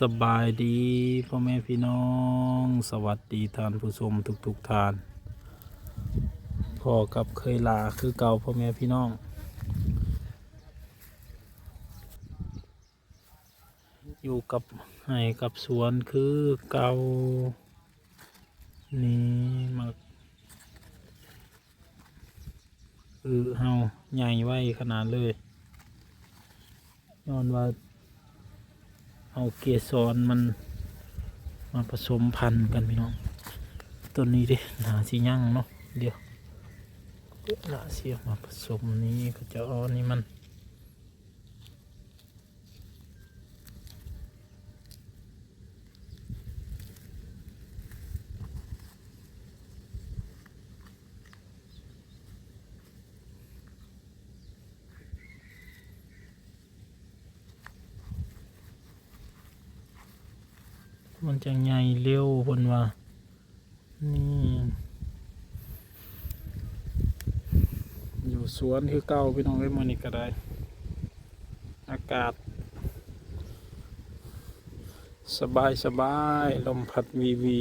สบายดีพ่อแม่พี่น้อง สวัสดีท่านผู้ชมทุกๆทท่านพ่อกับเคยลาคือเก่าพ่อแม่พี่น้อง อยู่กับให้กับสวนคือเก่านี่มาอือเฮาใหญ่ไว้ขนาดเลยย้อนว่า เอาเกสรมันมาผสมพันธุ์กันพี่น้องต้นนี้ดิหนาสีย่างเนาะเดี๋ยวหนาเสียมาผสมนี้ก็จะเอานี่มัน มันจะใหญ่เร็วบนว่า นี่อยู่สวนคือเก่าพี่น้องไว้ยมานี่ก็ได้ อากาศ สบายสบายลมพัดวีวี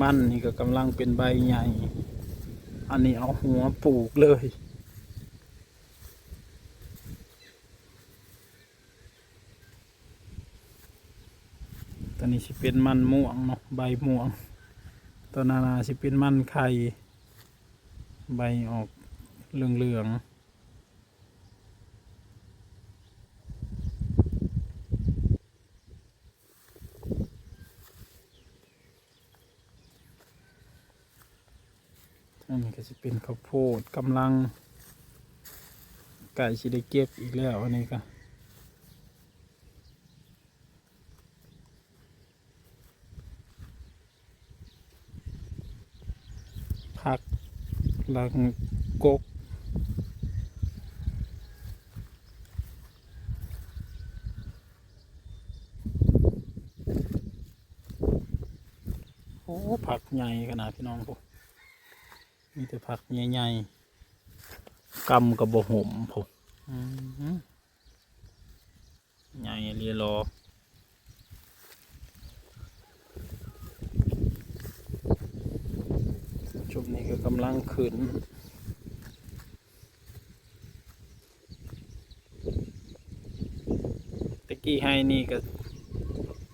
มันนี่ก็กำลังเป็นใบใหญ่ อันนี้เอาหัวปลูกเลย ตอนนี้สิเป็นมันม่วงเนาะใบม่วงตอนนานาสิเป็นมันไข่ ใบออกเหลืองๆอันนี้ก็ สิเป็นข้าวโพดกำลัง ไก่สิได้เก็บอีกแล้วอันนี้ก็ผักลังกกโอ้ผักใหญ่ขนาดพี่น้องผม มีแต่ผักใหญ่ๆกำกับบหมผมอื้อหือใหญ่เรียรอชุมนี้ก็กำลังขึ้นตะกี้ให้นี่ก็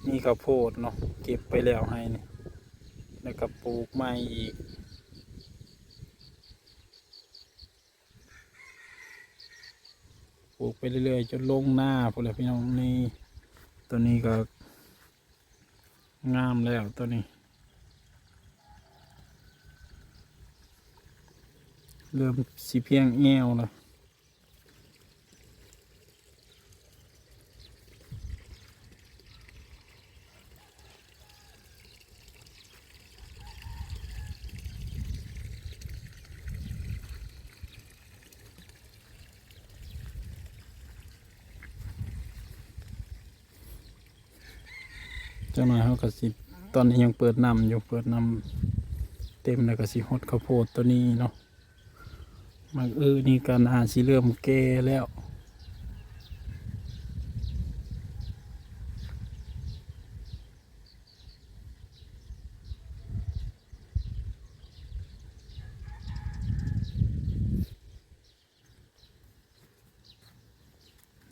นี่ข้าวโพดเนาะเก็บไปแล้วให้นี่แล้วก็ปลูกใหม่อีก ลูกไปเรื่อยๆจนลงหน้าพอแล้วพี่น้องนี่ตัวนี้ก็งามแล้วตัวนี้ เริ่มสีเพียงแอวแล้ว จ้าหน่อยเขาก็สิตอนนี้ยังเปิดนำอยู่เปิดนำเต็มแล้วก็สิฮดข้าวโพดตัวนี้เนาะมันเออนี่การอาสิเริ่มแก่แล้ว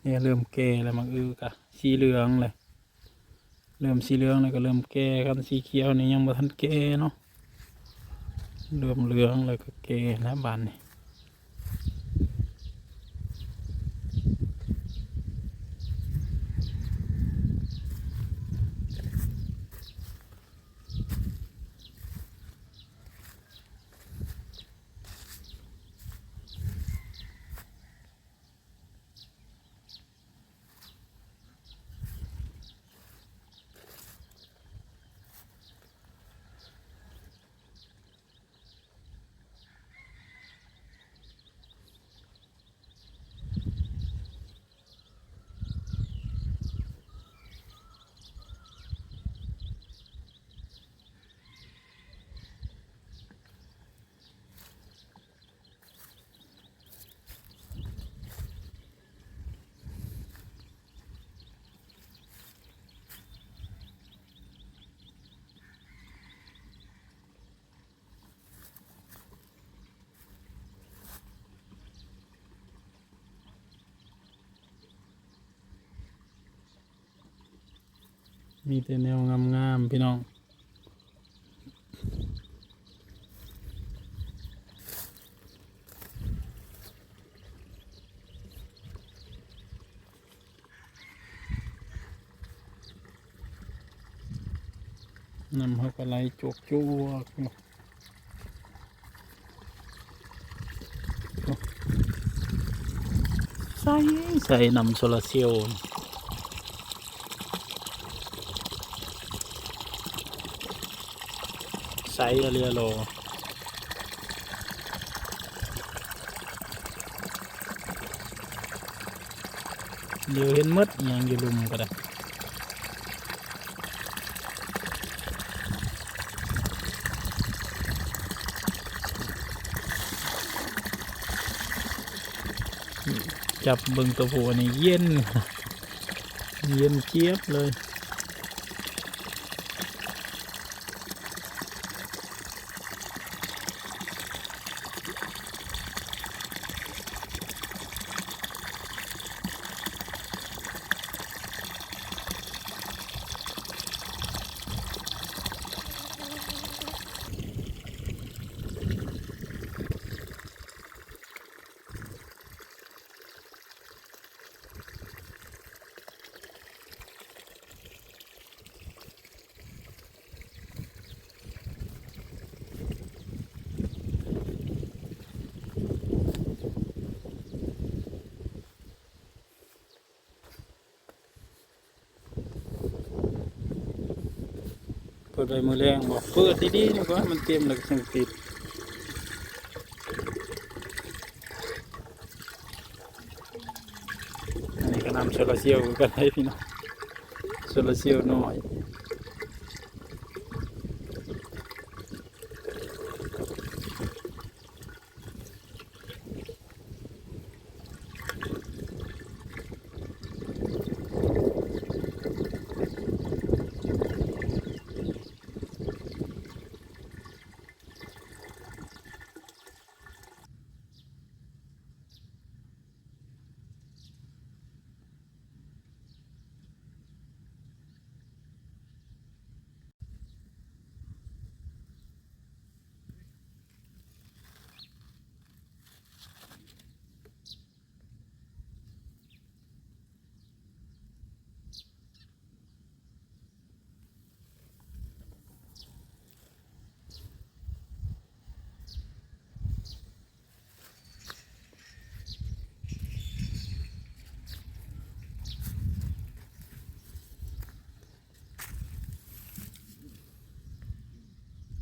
เนี่ยเริ่มแก่แล้วมันเออกะสีเหลืองเลย เริ่มสีเหลืองแล้วก็เริ่มแก่กันสีเขียวนี่ยังบ่ทันแก่เนาะเริ่มเหลืองแล้วก็แก่แล้วบานนี่ มีแต่แนวงามๆพี่น้องนำเขาก็ไล่จกจวกใส่ใส่นำโซลาเซลล์ ใส่อะไรอโลเดี๋ยวเห็นมดอหยังอยู่ลุมก็ได้จับเบิงตัวผู้อันนี้เย็น เย็นเจี๊ยบเลย ปิดใบมือแรงบอกเปิดดีๆนะก็มันเต็มแล้วก็สังติดอันนี้ก็นำโซลาเซลล์กันให้พี่น้องโซลาเซลล์น้อย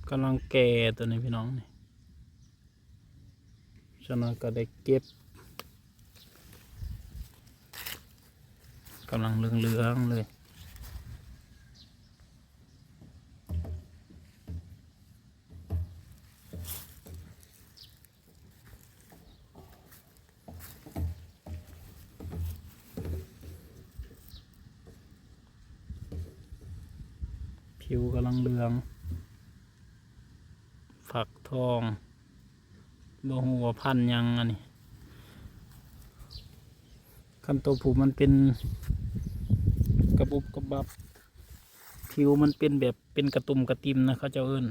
กำลังแก่ตัวนี้พี่น้องนี่ฉะนั้นก็ได้เก็บกำลังเลืองๆเลย ผิวกำลังเหลือง ฝักทองบ่ หัวาพันธุ์หยังอันนี้คันตัวผูมันเป็นกระบุบกระบับ ผิวมันเป็นแบบเป็นกระตุ่มกระติมนะเขาเจ้าเอิ้น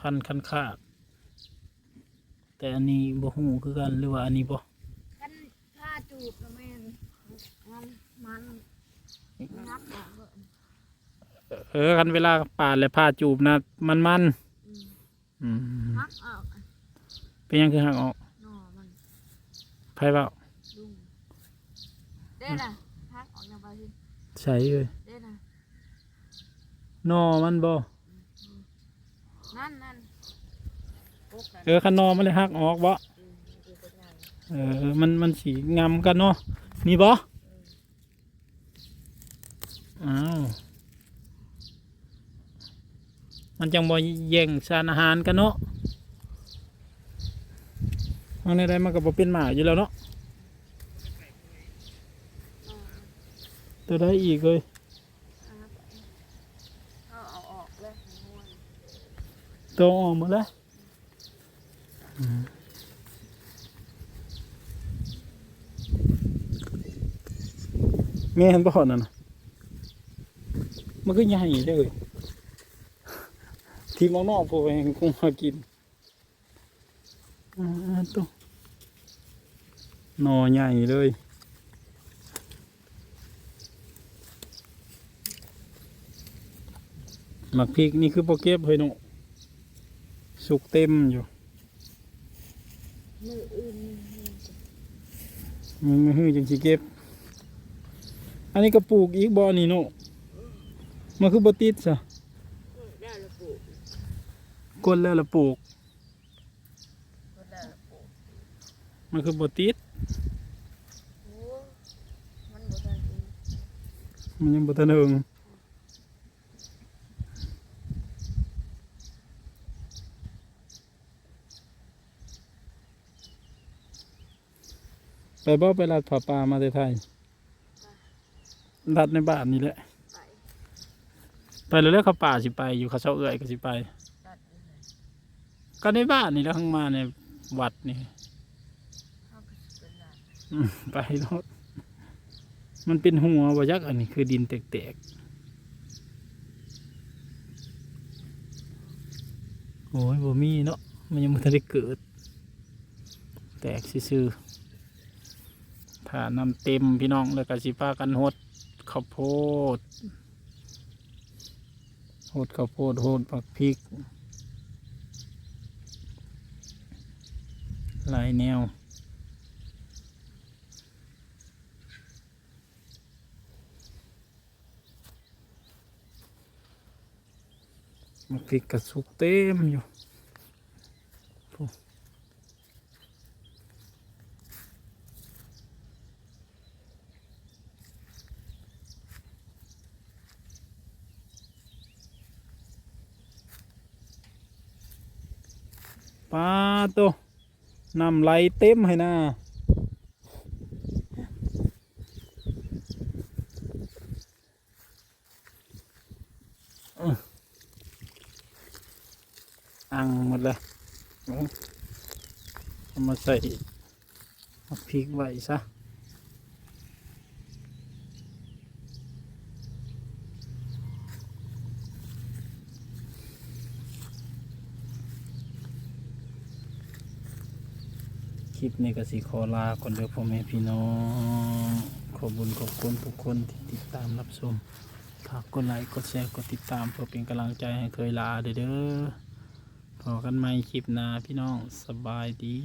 พันธุ์คันคากแต่อันนี้บ่หูคือกันหรือว่าอันนี้บ่กันผ้าจูบนะแม่นมันมันงับออกเบิดเออคันเวลาปาดและผ้าจูบนะมันมันอืมๆอืมหักออก เป็นหยังคือหักออกหน่อมันไพ่เปล่าลุงเด้น่ะหักออกอย่างไรสิใช่เลยเด้น่ะนอมันบ่นั่นนั่นพวกนั้นเออคันนอมันเลยหักออกบ่อืมมันคือเป็นไงเออมันมันสีงามกันเนาะนี่บ่อ้าวมันจังบ่แย่งสารอาหารกันเนาะ ทาในใดมันก็บ่เป็นหมาอยู่แล้วเนาะอ๋อตัวใดอีกเลยเอาเอาออกเลยม้วนตัวออกหมดแล้วมแม่เห็นบ่นั่นน่ะมันก็ใหญ่เลยทีมนอกพวกเองคงมากินอ่าตัว หน่อใหญ่เลยหมักพริกนี่คือโปเก็บเฮ้ยหนูสุกเต็มอยู่มืออื่นมันมือหื้อจังสิเก็บ อันนี้ก็ปลูกอีกบ่อนี่หนูมันคือบ่ติดซะได้ละปูกดแล้วละปลูกก็ได้ละปูมันคือบ่ติดโอ้ มันบ่ทันดีมันยังบ่ทันเอิงไปบ่ไปลัดผาป่ามาแต่ไทยลัดในบ้านนี่แหละ ไปไปเลยแล้วเขาป่าสิไป อยู่เขาเสาเอื่อยก็สิไปตัดนี่เลยก็ในบ้านนี่แหล้วข้างมาในวัดนี่ เข้าไปสิเป็น ไรอืมไปรถมันเป็นหัววายักอันนี้คือดินแตกๆ โอ้ยบ่มีเนาะ มันยังไม่ทันได้เกิด แตกซื่อๆถ้านำเต็มพี่น้องแล้วก็สิพากันหดข้าวโพดหดข้าวโพดหดผักพริกหลายแนว มันพริกกระสุกเต็มอยู่โอ้ปลาโตน้ำไหลเต็มให้นะอังหมดเลยเอาเอามา ใส่เอาพริกไว้ซะคลิปนี้ก็สิขอลาคนเดียวพ่อแม่พี่น้อง ขอบุญขอบคุณทุกคนที่ติดตามรับชมฝากกดไลค์กดแชร์กดติดตามเพื่อเป็นกำลังใจให้เคยลาเด้อ อกันใหม่คลิปหน้าพี่น้องสบายดี